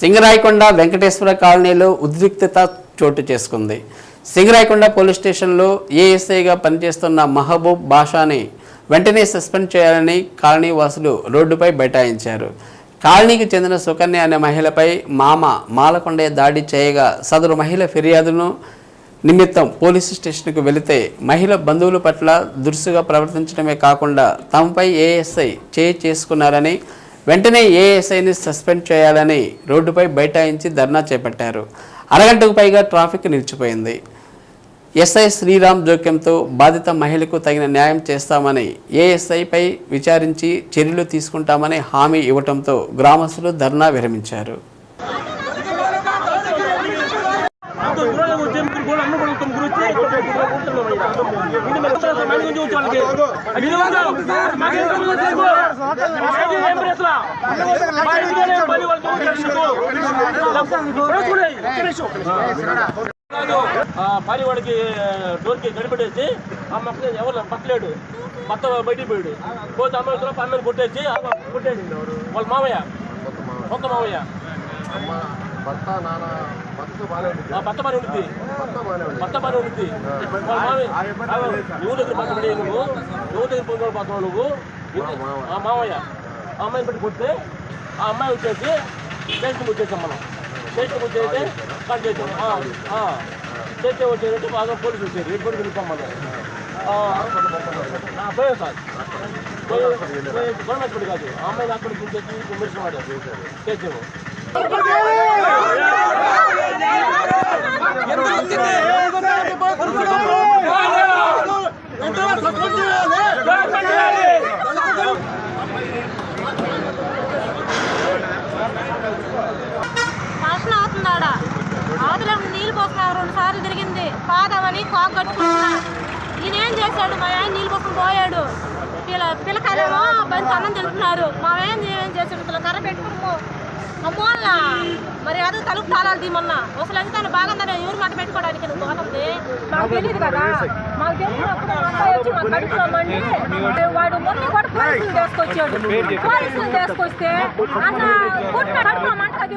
సింగరాయకొండ వెంకటేశ్వర కాలనీలో ఉద్రిక్తత చోటు చేసుకుంది. సింగరాయకొండ పోలీస్ స్టేషన్లో ఏఎస్ఐగా పనిచేస్తున్న మహబూబ్ బాషాని వెంటనే సస్పెండ్ చేయాలని కాలనీ వాసులు రోడ్డుపై బైఠాయించారు. కాలనీకి చెందిన సుకన్య అనే మహిళపై మామ మాలకొండే దాడి చేయగా సదరు మహిళ ఫిర్యాదును నిమిత్తం పోలీసు స్టేషన్కు వెళితే మహిళ బంధువుల పట్ల దురుసుగా ప్రవర్తించడమే కాకుండా తమపై ఏఎస్ఐ చేయి చేసుకున్నారని వెంటనే ఏఎస్ఐని సస్పెండ్ చేయాలని రోడ్డుపై బైఠాయించి ధర్నా చేపట్టారు. అరగంటకు పైగా ట్రాఫిక్ నిలిచిపోయింది. ఎస్ఐ శ్రీరామ్ జోక్యంతో బాధిత మహిళకు తగిన న్యాయం చేస్తామని ఏఎస్ఐపై విచారించి చర్యలు తీసుకుంటామని హామీ ఇవ్వడంతో గ్రామస్తులు ధర్నా విరమించారు. అంత దూరంగా వచ్చే ముగ్గురు కూడా అన్న కూడా తొమ్మిది వచ్చి ఇంటి మీద వస్తారు, మంది గురించి వచ్చే వాళ్ళకి. అది నిజంగా మాకేం సంబంధం లేదు. మాకేం ఏం ప్రెస్లా? మా ఇంటిలోనే పని వాళ్ళతో ఉంటారు. చూడండి, ఒక్క నిమిషం, ఒక్క నిమిషం. కాదు, ఆ పని వాడికి డోర్కి గడిపెట్టేసి ఆ మొక్క ఎవరు పట్టలేడు భర్త బయటికి పోయాడు పోతే అమ్మాయి పన్నెండు కొట్టేసి కొట్టేసి వాళ్ళ మామయ్య కొత్త మామయ్య అమ్మ భర్త నాన్న భర్త బాగానే భర్త ఉంటుంది భర్త బాగానే ఉంటుంది దగ్గర నువ్వు. దగ్గర పొందడం పోతున్నావు నువ్వు. ఆ మామయ్య ఆ అమ్మాయిని పెట్టి కొడితే ఆ అమ్మాయి వచ్చేసి స్టేషన్కి వచ్చేసాం మనం. స్టేషన్కి వచ్చేసి కట్ చేసాం స్టేషన్ వచ్చేసి బాగా పోలీసు వచ్చారు ఏ పోలీసు వెళ్ళిపోం మనం ఆ, పోయాం సార్. గవర్నమెంట్ కాదు. ఆ అమ్మాయిని అక్కడ పిలిచేసి కుమ్మేసిన వాడు చేసాము వర్షం అవుతుందాడ ఆదిలో నీళ్ళు పోస్తున్నారు రెండు సార్లు తిరిగింది. పాదమని కాకు కట్టుకుంటున్నా. ఈయనేం చేశాడు? మా ఆయన నీళ్ళు పోసుకుని పోయాడు. పిల్ల పిల్లకాయలేమో బంతి అన్నం తింటున్నారు. మా ఆయన ఏం చేశాడు మరి అది తలుపు తాళాలు తీమన్నా అసలు అది తను బాగుందని ఎవరు మాట పెట్టుకోవడానికి నువ్వు పోతుంది మాకు తెలియదు కదా మాకు తెలిసినప్పుడు వచ్చి మా కడుపులో మండి వాడు మొన్న కూడా పోలీసులు తీసుకొచ్చాడు పోలీసులు తీసుకొస్తే అన్న కొట్టిన కడుపులో మంట అది